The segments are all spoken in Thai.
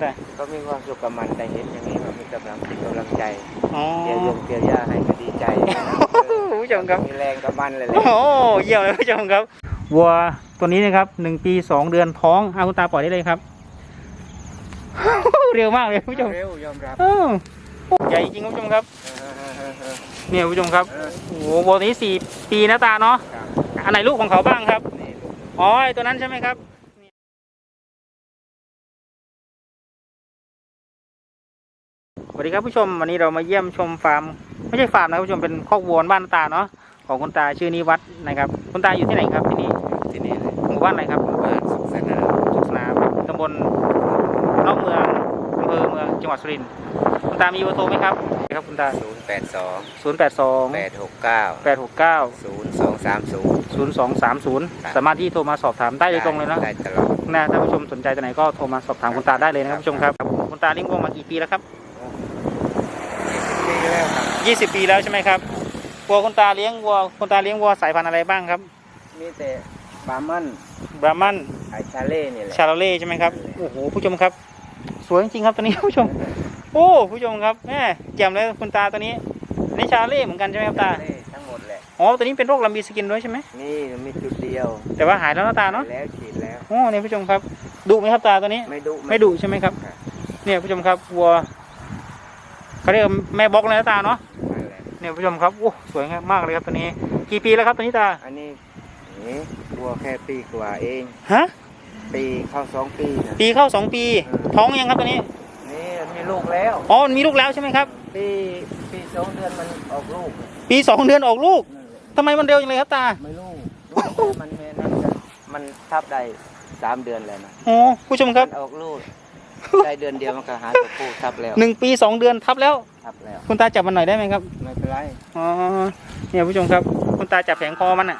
แต่ก็มีความสุขกับมันแต่เห็นอย่างนี้มันมีกำลังจิตกำลังใจอ๋อเกี่ยวยงเกี่ยวหญ้าให้ก็ดีใจคุณผู้ชมครับมีแรงกับมันเลยแหละโอ้โหเยี่ยมเลยคุณผู้ชมครับวัวตัวนี้นะครับหนึ่งปีสองเดือนท้องอาคุณตาปล่อยได้เลยครับ เร็วมากเลยคุณผู้ชมเร็วยอมรับเออใหญ่จริงคุณผู้ชมครับเนี่ยคุณผู้ชมครับเออโอ้โหวัวตัวนี้สี่ปีนะตาเนาะครับอันไหนลูกของเขาบ้างครับนี่ลูกอ๋อไอ้ตัวนั้นใช่ไหมครับ สวัสดีครับผู้ชมวันนี้เรามาเยี่ยมชมฟาร์ม ไม่ใช่ฟาร์มนะคุณผู้ชมเป็นคอกวัวบ้านตาเนาะของคุณตาชื่อนิวัฒน์นะครับ คุณตาอยู่ที่ไหนครับที่นี่ที่นี่เลยหมู่บ้านอะไรครับบ้านสุขสนานสุขสนามครับตำบลนอกเมืองอำเภอเมืองจังหวัดสุรินทร์คุณตามีเบอร์โทรไหมครับครับคุณตาศูนย์แปดสองศูนย์แปดสองแปดหกเก้าแปดหกเก้าศูนย์สองสามศูนย์ศูนย์สองสามศูนย์ครับสามารถที่โทรมาสอบถามได้โดยตรงเลยเนาะได้ตลอดนะท่านผู้ชมสนใจตัวไหนก็โทรมาสอบถามคุณตาได้เลยนะครับผู้ชมครับคุณตาเลี้ยงวัวมากี่ปีแล้วครับ ปีแล้วครับยี่สิบปีแล้วใช่ไหมครับวัวคุณตาเลี้ยงวัวคุณตาเลี้ยงวัวสายพันธุ์อะไรบ้างครับ มีแต่บาร์มันบรามันไอชาเล่นี่แหละ ชาโลเล่ใช่ไหมครับโอ้โหผู้ชมครับ สวยจริงๆครับตัวนี้ผู้ชม โอ้ผู้ชมครับแม่แจ่มเลยคุณตาตัวนี้อันนี่ชาโลเล่เหมือนกันใช่ไหมครับตาชาเล่ทั้งหมดแหละ อ๋อตัวนี้เป็นโรคลำบีสกินด้วยใช่ไหมนี่มีจุดเดียวแต่ว่าหายแล้วนะตาเนาะแล้วฉีดแล้ว โอ้เนี่ยผู้ชมครับดุไหมครับตาตัวนี้ ไม่ดุ ไม่ดุใช่ไหมครับครับเนี่ยผู้ชมครับวัว เขาเรียกว่าแม่บล็อกเลยนะตาเนาะนั่นแหละเนี่ยผู้ชมครับโอ้สวยงามมากเลยครับตัวนี้ กี่ปีแล้วครับตัวนี้ตาอันนี้นี่วัวแค่ปีกว่าเองฮะปีเข้าสองปีนะปีเข้าสองปีอืมท้องยังครับตัวนี้นี่มีลูกแล้วอ๋อมันมีลูกแล้วใช่ไหมครับ ปีปีสองเดือนมันออกลูก ปีสองเดือนออกลูกนั่นแหละทำไมมันเร็วจังเลยครับตาไม่ลูกลูกมันแม่นั่นกันมันทับได้สามเดือนแล้วนะอ๋อผู้ชมครับมันออกลูก ได้เดือนเดียวมันก็หาตัวผู้ทับแล้วหนึ่งปีสองเดือนทับแล้ว ทับแล้ว คุณตาจับมันหน่อยได้ไหมครับ ไม่เป็นไร อ๋อ เนี่ยผู้ชมครับ คุณตาจับแผงคอมันอะ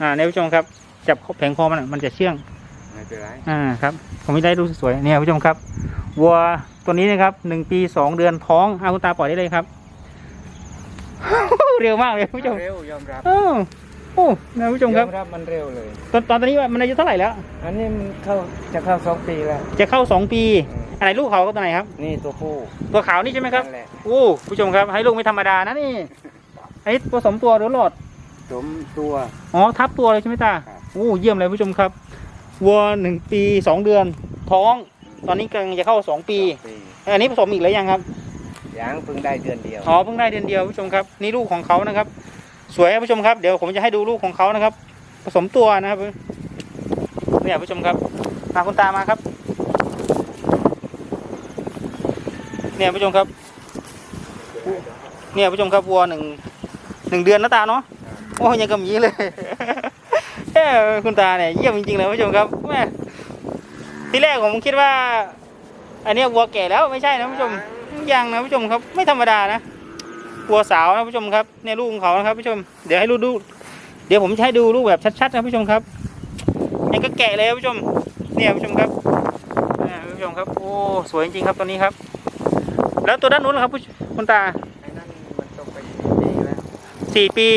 อ่าเนี่ยผู้ชมครับ จับแผงคอมันอะมันจะเชื่อง ไม่เป็นไร อ่าครับ ผมไม่ได้ดูสวยๆ เนี่ยผู้ชมครับ วัวตัวนี้นะครับหนึ่งปีสองเดือนท้องเอาคุณตาปล่อยได้เลยครับ เร็วมากเลยผู้ชมเร็วยอมรับ อ้าวโอ้นะผู้ชมครับยอมรับมันเร็วเลย ตอนตอนนี้มันอายุเท่าไหร่แล้ว อันนี้มันเข้าจะเข้าสองปีแล้ว จะเข้าสองปี อะไรลูกเขาตัวไหนครับ นี่ตัวผู้ ตัวขาวนี่ใช่ไหมครับ นั่นแหละ โอ้ ผู้ชมครับให้ลูกไม่ธรรมดานะนี่ ไอ้ผสมตัวหรือหลอด สมตัว อ๋อทับตัวเลยใช่ไหมตา ครับ โอ้เยี่ยมเลยผู้ชมครับ วัวหนึ่งปีสองเดือน ท้อง ตอนนี้กำลังจะเข้าสองปีปีอันนี้ผสมอีกแล้วยังครับยังเพิ่งได้เดือนเดียว อ๋อเพิ่งได้เดือนเดียวผู้ชมครับ นี่ลูกของเขานะครับ สวยครับผู้ชมครับเดี๋ยวผมจะให้ดูลูกของเขานะครับ ผสมตัวนะครับเนี่ยผู้ชมครับมาคุณตามาครับ เนี่ยผู้ชมครับ เนี่ยผู้ชมครับวัวหนึ่งหนึ่งเดือนนะตาเนาะโอ้ยยังกำยีเลยเอ้ยคุณตาเนี่ยเยี่ยมจริงๆเลยผู้ชมครับแม่ที่แรกผมคิดว่า อันนี้วัวแก่แล้วไม่ใช่นะผู้ชมยังนะผู้ชมครับไม่ธรรมดานะ วัวสาวนะผู้ชมครับเนี่ยลูกของเขานะครับผู้ชมเดี๋ยวให้ลูกดู เดี๋ยวผมจะให้ดูลูกแบบชัดๆนะผู้ชมครับยังก็แกะเลยนะผู้ชม เนี่ยผู้ชมครับเนี่ยผู้ชมครับโอ้สวยจริงๆครับตัวนี้ครับ แล้วตัวด้านนู้นล่ะครับผู้คุณตาไอ้นั่นมันตกไปปีแล้วสี่ปี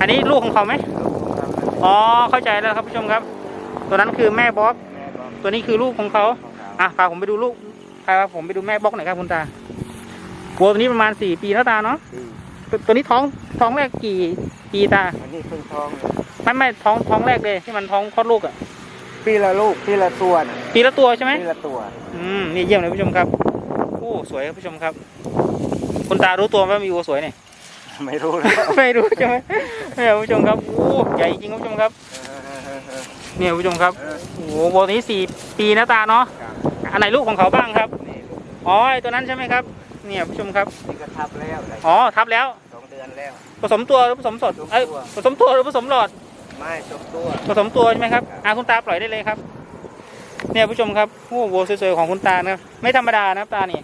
อันนี้ลูกของเขาไหมลูกของเขานั่นแหละอ๋อเข้าใจแล้วครับผู้ชมครับ ตัวนั้นคือแม่บล็อกแม่บอกตัวนี้คือลูกของเขาของเขาอะพาผมไปดูลูกพาผมไปดูแม่บล็อกหน่อยครับคุณตา วัวตัวนี้ประมาณสี่ปีแล้วตาเนาะปีตัวตัวนี้ท้องท้องแรกกี่ปีตาอันนี้เพิ่งท้องเลยไม่ไม่ท้องท้องแรกเลยที่มันท้องคลอดลูกอะปีละลูกปีละตัวน่ะปีละตัวใช่ไหม ปีละตัว อืมนี่เยี่ยมเลยผู้ชมครับโอ้สวยครับผู้ชมครับ คุณตารู้ตัวไหมว่ามีวัวสวยเนี่ย ไม่รู้เลยไม่รู้ใช่ไหมไม่รู้ผู้ชมครับโอ้ใหญ่จริงครับผู้ชมครับ เนี่ยผู้ชมครับโอ้โหวัวตัวนี้สี่ปีนะตาเนาะครับ อันไหนลูกของเขาบ้างครับ นี่ลูกอ๋อไอ้ตัวนั้นใช่ไหมครับ เนี่ยผู้ชมครับนี่ก็ทับแล้วได้อ๋อทับแล้ว สองเดือนแล้ว ผสมตัวหรือผสมสดผสมตัวเอ้ยผสมตัวหรือผสมหลอด ไม่ตกตัว ผสมตัวใช่ไหมครับอาคุณตาปล่อยได้เลยครับ เนี่ยผู้ชมครับโอ้วัวสวยๆของคุณตานะครับไม่ธรรมดานะครับตานี่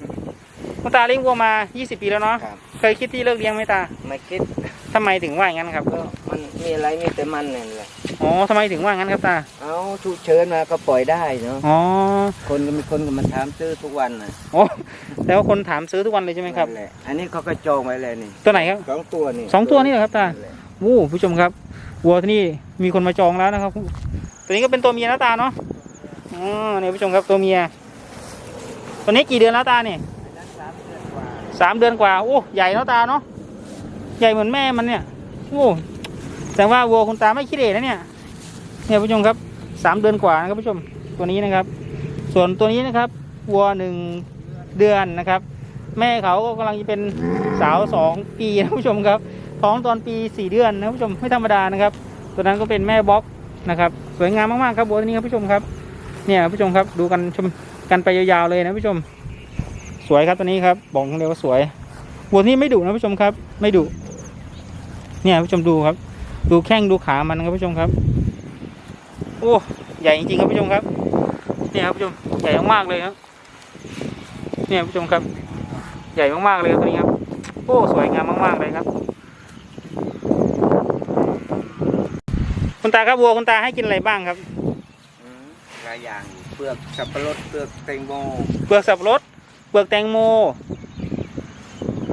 คุณตาเลี้ยงวัวมา 20 ปีแล้วเนาะครับ เคยคิดที่เลิกเลี้ยงไหมตาไม่คิดทำไมถึงว่าอย่างนั้นครับก็มันมีอะไรมีแต่มันนั่นแหละอ๋อทำไมถึงว่างั้นครับตาเอาฉุกเฉินมาก็ปล่อยได้เนาะอ๋อคนก็มีคนก็มาถามซื้อทุกวันนะโอ้ แต่ว่าคนถามซื้อทุกวันเลยใช่ไหมครับ นั่นแหละอันนี้เขาก็จองไว้เลยนี่ตัวไหนครับสองตัวนี่สองตัวนี่เหรอครับตานั่นแหละโอ้ผู้ชมครับวัวที่นี่มีคนมาจองแล้วนะครับ ตัวนี้ก็เป็นตัวเมียนะตาเนาะอ๋อเนี่ยผู้ชมครับตัวเมีย ตัวนี้กี่เดือนแล้วตาเนี่ยนั้นสามเดือนกว่าสามเดือนกว่าโอ้ใหญ่เนาะตาเนาะใหญ่เหมือนแม่มันเนี่ยโอ้แต่ว่าวัวคุณตาไม่ขี้เหร่นะเนี่ยเนี่ยผู้ชมครับสามเดือนกว่านะครับผู้ชมตัวนี้นะครับ ส่วนตัวนี้นะครับวัวหนึ่ง เดือนนะครับ แม่เขาก็กำลังจะเป็นสาวสองปีนะผู้ชมครับท้องตอนปีสี่เดือนนะผู้ชมไม่ธรรมดานะครับตัวนั้นก็เป็นแม่บล็อกนะครับ สวยงามมากๆครับวัวตัวนี้ครับผู้ชมครับเนี่ยผู้ชมครับดูกันชมกันไปยาวๆเลยนะผู้ชม สวยครับตัวนี้ครับบอกเลยว่าสวยวัวนี้ไม่ดุนะผู้ชมครับ ไม่ดุเนี่ยผู้ชมดูครับ ดูแข้งดูขามันนะครับผู้ชมครับ โอ้ใหญ่จริงๆครับผู้ชมครับเนี่ยครับผู้ชมใหญ่มากๆเลยครับ เนี่ยผู้ชมครับ ใหญ่มากๆเลยครับตัวนี้ครับโอ้สวยงามมากๆเลยครับ คุณตาครับวัวคุณตาให้กินอะไรบ้างครับอืมหลายอย่างอยู่เปลือกสับปะรดเปลือกแตงโมเปลือกสับปะรดเปลือกแตงโม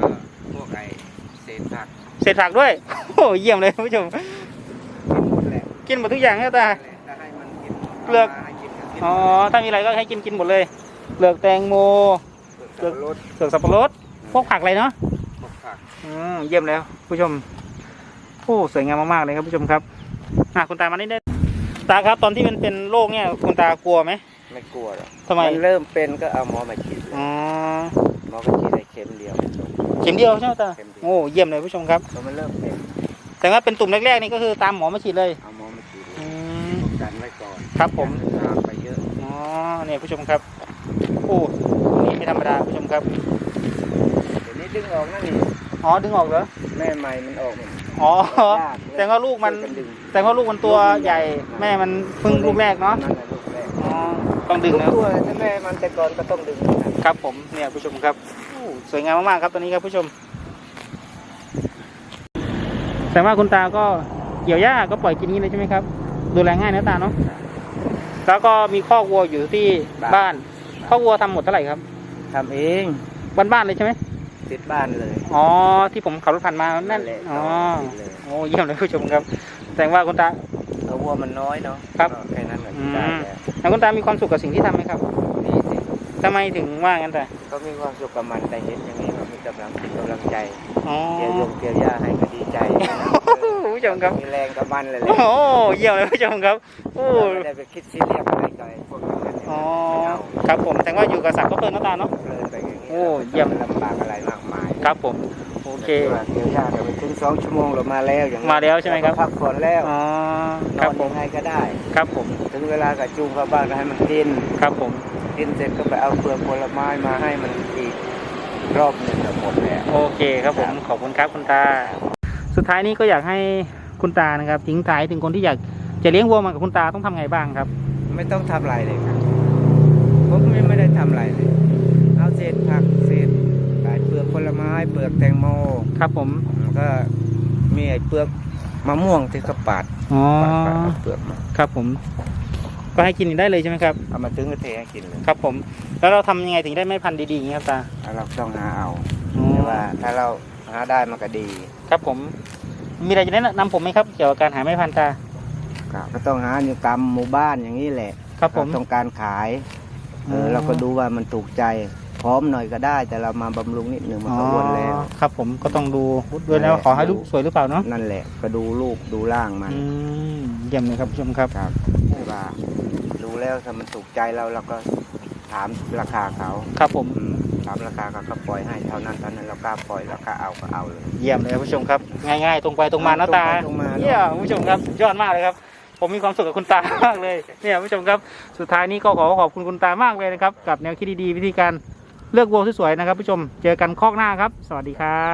ก็พวกไอเศษผักเศษผักด้วยโอ้เยี่ยมเลยคุณผู้ชมกินหมดแหละกินหมดทุกอย่างครับตาถ้าให้มันกินเปลือกามาให้กินก็กินอ๋อถ้ามีอะไรก็ให้กินกินหมดเลย เปลือกแตงโม เปลือกสับปะรดเปลือกสับปะรดพวกผักอะไรเนาะพวกผักอืมเยี่ยมแล้วผู้ชมโอ้สวยงามมากๆเลยครับผู้ชมครับอะคุณตามานี่ได้ตาครับตอนที่มันเป็นโรคเนี่ยคุณตากลัวไหมไม่กลัวหรอกทำไมนเริ่มเป็นก็เอาหมอมาฉีดเลยอ๋อหมอก็ฉีดได้เข็มเดียวจบเข็มเดียวใช่ไหมตาเข็มเดียวโอ้เยี่ยมเลยผู้ชมครับพอมันเริ่มเป็นแต่ว่าเป็นตุ่มแรกๆนี่ก็คือตามหมอมาฉีดเลยเอาหมอมาฉีดเลอืยมป้องกันไว้ก่อนครับผมตามไปเยอะอ๋อเนี่ยผู้ชมครับ โอ้นี่ ไม่ธรรมดาผู้ชมครับเดี๋ยวนี้ดึงออกนั่นนี่อ๋อดึงออกเหรอแม่ใหม่มันออกนี่อ๋อ ยากเลยแต่ว่าลูกมัน ช่วยดึงแต่ว่าลูกมันตัวใหญ่ แม่มันเพิ่งลูกแรกเนาะนั่นแหละลูกแรกอ๋อต้องดึงทุกนะตัวถ้าแม่มันแต่ก่อนก็ต้องดึงเหมือนกันครับผมเนี่ยผู้ชมครับโอ้สวยงามมากๆครับตัวนี้ครับผู้ชม แต่ว่าคุณตาก็เกี่ยวหญ้าก็ปล่อยกินนี้เลยใช่ไหมครับ ดูแลง่ายนะตาเนาะแล้วก็มีคอกวัวอยู่ที่บ้านคอกวัวทำหมดเท่าไหร่ครับ ทำเองบ้านๆเลยใช่ไหมติดบ้านเลย อ๋อที่ผมขับรถผ่านมานั่นแหละอ๋อติดเลย โอ้เยี่ยมเลยผู้ชมครับแต่ว่าคุณตาเพราะวัวมันน้อยเนาะครับก็แค่นั้นก็อืได้มแล้วแล้วคุณตามีความสุขกับสิ่งที่ทำไหมครับนี่สิทำไมถึงว่างั้นแต่ก็มีความสุขกับมันแต่เห็นอย่างนี้ก็มีกำลังกำลังใจอ๋อเกี่ยวยงเกี่ยวหญ้าให้ก็ดีใจผู้ชมครับมีแรงกับมันเลยแหโอ้ละโหเยี่ยมเลยผู้ชมครับโอ้ ไม่ได้ไปคิดซีเรียสอะไรกับไอ้พวกนั้นเนี่ย อ๋อไม่เอาครับผมแต่ว่าอยู่กับสัตว์ก็เพลินน้าตาเนาะเพลินไปอย่างนี้โอ้เยี่ยม ลำบากอะไรมากมายครับผม โอเคว่าเกี่ยวหญ้าเดี๋ยวไปถึงสองชั่วโมงเรามาแล้วอย่างนี้มาแล้วใช่ไหมครับ พักผ่อนแล้วอ๋อ นคอรับนผยัม งไงก็ได้ ครับผม ถึงเวลาก็จูงเข้าบ้านก็ให้มันกิน ครับผม กินเสร็จก็ไปเอาเปลือกผลไม้มาให้มันอีกรอบหนึ่งก็หมดแล้ว โอเคครับผม ขอบคุณครับคุณตา สุดท้ายนี้ก็อยากให้คุณตานะครับทิ้งท้ายถึงคนที่อยากจะเลี้ยงวัวมากับคุณตาต้องทำไงบ้างครับ ไม่ต้องทำอะไรเลยครับ ผมไม่ไม่ได้ทำอะไรเลย เอาเศษผักเศษไอ้เปลือกผลไม้เปลือกแตงโมครับผมแล้วก็มีไอ้เปลือกมะม่วงที่เขาปาดอ๋อปาดปาดเอาเปลือกมาครับผม ก็ให้กินได้เลยใช่ไหมครับ เอามาถึงก็เทให้กินเลยครับผม แล้วเราทำยังไงถึงได้ไม่พันธุ์ดีๆอย่างนี้ครับตาแล้วเราต้องหาเอาอ๋อแต่ว่า ถ้าเราหาได้มันก็ดีครับผม มีอะไรจะแนะนำผมไหมครับ เกี่ยวกับการหาไม้พันธุ์ตา ก็ก็ต้องหาอยู่ตามหมู่บ้านอย่างนี้แหละครับผม เราต้องการขาย เอออเราก็ดูว่ามันถูกใจพร้อมหน่อยก็ได้ แต่เรามาบำรุงนิดหนึ่งมันก็อ้วนแล้วอ๋อครับผมก็ต้องดูด้วยแล้วขอให้ลูกสวยหรือเปล่าเนาะนั่นแหละก็ดูรูปดูร่างมันอืมเยี่ยมเลยครับผู้ชมครับ ครับแต่ว่าดูแล้วถ้ามันถูกใจเราเราก็ถามราคาเขาครับผมอืมถามราคาเขาก็ปล่อยให้เท่านั้นเท่านั้นเรากล้าปล่อยราคาเอาก็เอาเลย เยี่ยมเลยครับผู้ชมครับ ง่ายๆ ตรงไปตรงมาหน้าตาตรงไปตรงมาเยี่ยมผู้ชมครับสุดยอดมากเลยครับ ผมมีความสุขกับคุณตามากเลยเนี่ยผู้ชมครับสุดท้ายนี้ก็ขอขอบคุณคุณตามากเลยนะครับ กับแนวคิดดีๆวิธีการเลือกวัวสวยๆนะครับผู้ชมเจอกันคอกหน้าครับ สวัสดีครับ